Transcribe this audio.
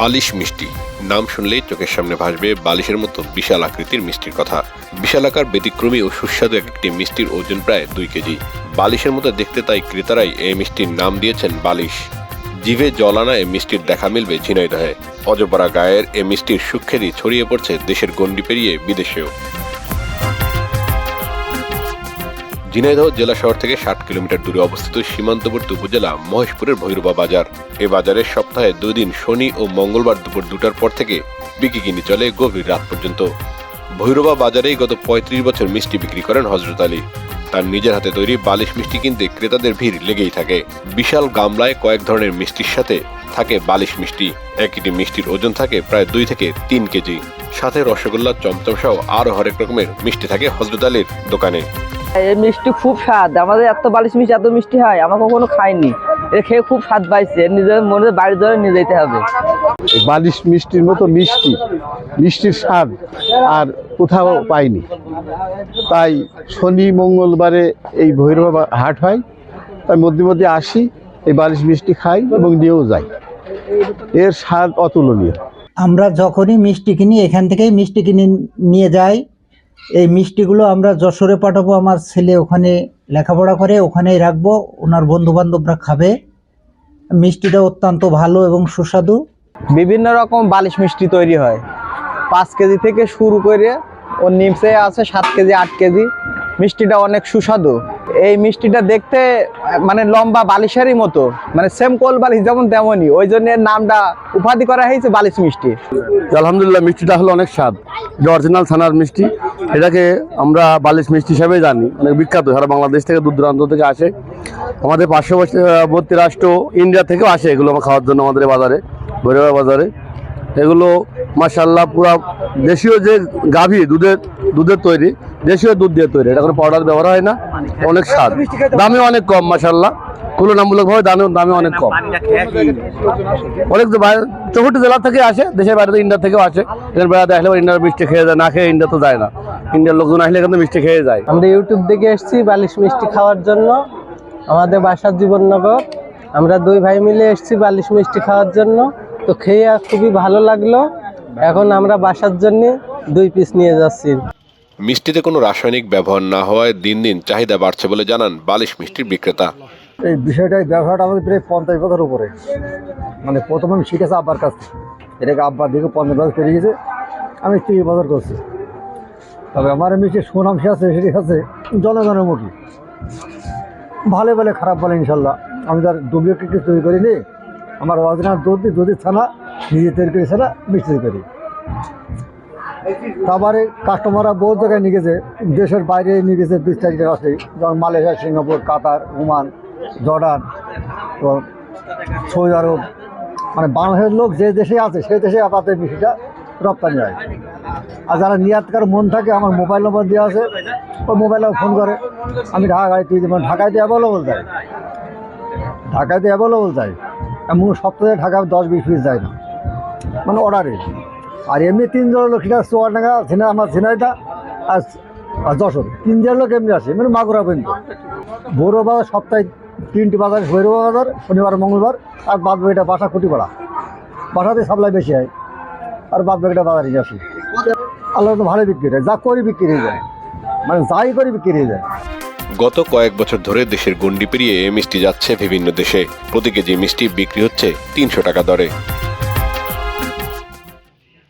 বালিশ মিষ্টি। নাম শুনলেই চোখের সামনে ভাসবে বালিশের মতো বিশাল আকৃতির মিষ্টির কথা। বিশাল আকার ব্যতিক্রমী ও সুস্বাদু একটি মিষ্টির ওজন প্রায় দুই কেজি। বালিশের মতো দেখতে তাই ক্রেতারাই এই মিষ্টির নাম দিয়েছেন বালিশ। জিভে জল আনা এই মিষ্টির দেখা মিলবে ঝিনাইদহে। অজপাড়া গায়ের এ মিষ্টির সুখ্যাতি ছড়িয়ে পড়ছে দেশের গণ্ডি পেরিয়ে বিদেশেও। ঝিনাইদহ জেলা শহর থেকে ষাট কিলোমিটার দূরে অবস্থিত সীমান্তবর্তী উপজেলা মহেশপুরের ভৈরবা বাজার। এ বাজারে সপ্তাহে দুই দিন শনি ও মঙ্গলবার দুপুর দুটার পর থেকে বিক্রি কিনি চলে গভীর রাত পর্যন্ত। ভৈরবা বাজারেই গত পঁয়ত্রিশ বছর মিষ্টি বিক্রি করেন হজরত আলী। তার নিজের হাতে তৈরি বালিশ মিষ্টি কিনতে ক্রেতাদের ভিড় লেগেই থাকে। বিশাল গামলায় কয়েক ধরনের মিষ্টির সাথে থাকে বালিশ মিষ্টি। একটি মিষ্টির ওজন থাকে প্রায় দুই থেকে তিন কেজি। সাথে রসগোল্লা, চমচম সহ আরও হরেক রকমের মিষ্টি থাকে হজরত আলীর দোকানে। এই মিষ্টি খুব স্বাদ। আমাদের এত বালিশ মিষ্টি এত মিষ্টি হয় আমরা কখনো খাইনি। এটা খেয়ে খুব স্বাদ পাইছে নিজের মনে বাড়ির ধরে নিয়ে যেতে হবে। বালিশ মিষ্টির মতো মিষ্টি মিষ্টির স্বাদ আর কোথাও পাইনি। তাই শনি মঙ্গলবারে এই ভৈরব হাট হয় তাই মধ্যে মধ্যে আসি এই বালিশ মিষ্টি খাই এবং নিয়েও যাই। এর স্বাদ অতুলনীয়। আমরা যখনই মিষ্টি কিনি এখান থেকেই মিষ্টি কিনে নিয়ে যাই। এই মিষ্টিগুলো আমরা যশোরে পাঠাবো আমার ছেলে ওখানে লেখাপড়া করে ওখানেই রাখব ওনার বন্ধু বান্ধবরা খাবে। মিষ্টিটা অত্যন্ত ভালো এবং সুস্বাদু। বিভিন্ন রকম বালিশ মিষ্টি তৈরি হয়। পাঁচ কেজি থেকে শুরু করে ও নিমসে আছে সাত কেজি আট কেজি। মিষ্টিটা অনেক সুস্বাদু। এই মিষ্টিটা দেখতে মানে লম্বা বালিশেরই মতো মানে সেম কোল বালিশ যেমন তেমনই। ওই জন্য নামটা উপাধি করা হয়েছে বালিশ মিষ্টি। আলহামদুলিল্লাহ মিষ্টিটা হলো অনেক স্বাদ। যে অরিজিনাল ছানার মিষ্টি, এটাকে আমরা বালিশ মিষ্টি হিসাবে জানি। অনেক বিখ্যাত, সারা বাংলাদেশ থেকে দূর দূরান্ত থেকে আসে। আমাদের পার্শ্ববর্তী রাষ্ট্র ইন্ডিয়া থেকেও আসে এগুলো আমার খাওয়ার জন্য আমাদের বাজারে ভৈরবা বাজারে। এগুলো মাসাল্লাহ পুরা দেশীয় যে গাভী, দুধের দুধের তৈরি, দেশীয় দুধ দিয়ে তৈরি। এটা কোনো পাউডার ব্যবহার হয় না, অনেক স্বাদ। দামে অনেক কম মাসাল্লাহ তুলনামূলকভাবে দামে দামে অনেক কম। অনেক চৌষট্টি জেলা থেকে আসে, দেশের বাইরে তো ইন্ডিয়া থেকেও আসে। এখানে বেড়াতে আসলে ইন্ডিয়ার মিষ্টি খেয়ে যায়, না খেয়ে ইন্ডিয়া তো যায় না। ইন্ডিয়ার লোকজন আসলে এখানে মিষ্টি খেয়ে যায়। আমরা ইউটিউব থেকে এসেছি বালিশ মিষ্টি খাওয়ার জন্য। আমাদের বাসার জীবননগর। আমরা দুই ভাই মিলে এসেছি বালিশ মিষ্টি খাওয়ার জন্য। তো খেয়ে আর খুবই ভালো লাগল। এখন আমরা বাসার জন্য দুই পিস নিয়ে যাচ্ছি। মিষ্টিতে কোনো রাসায়নিক ব্যবহার না হওয়ায় দিন দিন চাহিদা বাড়ছে বলে জানান বালিশ মিষ্টির বিক্রেতা। এই বিষয়টা ব্যবহারটা আমাদের প্রায় পঞ্চাশ বছর উপরে। মানে প্রথম আমি শিখেছি আব্বার কাছ থেকে। এটাকে আব্বার দিকে পঞ্চাশ বছর পেরিয়ে গেছে। আমি তিরিশ বছর করছি। তবে আমার মিষ্টি সুনাম সে আছে সেটি আছে জনগণের মুখী ভালো বলে খারাপ বলে ইনশাল্লাহ। আমি তার ডুপ্লিকেট কিছু তৈরি করিনি আমার অরিজিনাল দুধ দিই দুধের ছানা, নিজে তৈরি করি ছানা, মিষ্টি করি। তারপরে কাস্টমাররা বহু জায়গায় নিয়ে গেছে, দেশের বাইরে নিয়ে গেছে দুই চারটে রাষ্ট্রে যেমন Malaysia, Singapore, Qatar, Oman, Jordan, তো সৌদি আরব মানে বাংলাদেশের লোক যে দেশে আছে সেই দেশে আপাতত মিষ্টিটা রপ্তানি হয়। আর যারা নিয়াতকার মন থাকে, আমার মোবাইল নম্বর দেওয়া আছে, ওই মোবাইলে ফোন করে। আমি ঢাকায়, তুই যেমন ঢাকায় তো অ্যাভেলেবল যায়। ঢাকায় তো অ্যাভেলেবল যায়। এমন সপ্তাহে ঢাকায় দশ বিশ পিস যায় না। মানে অর্ডারে আর এমনি তিন জন লোক, সেটা চুয়াডাঙ্গা ঝিনা আমার ঝিনাইদা আর আর যশোর। তিন জন লোক এমনি আসে মানে মাগুরা পর্যন্ত। বড় বাজার সপ্তাহে তিনটি বাজার ভৈরব বাজার শনিবার, মঙ্গলবার, আর বাদ বাকিটা বাসা খুঁটিপাড়া বাসাতে সাপ্লাই বেশি হয়। আর বাদ বাকিটা বাজারে আসি। আল্লাহ তো ভালো বিক্রি হয় যা করি বিক্রি হয়ে যায়। মানে যাই করি বিক্রি হয়ে যায়। গত কয়েক বছর ধরে দেশের গণ্ডি পেরিয়ে মিষ্টি যাচ্ছে বিভিন্ন দেশে। প্রতি কেজি মিষ্টি বিক্রি হচ্ছে তিনশো টাকা দরে।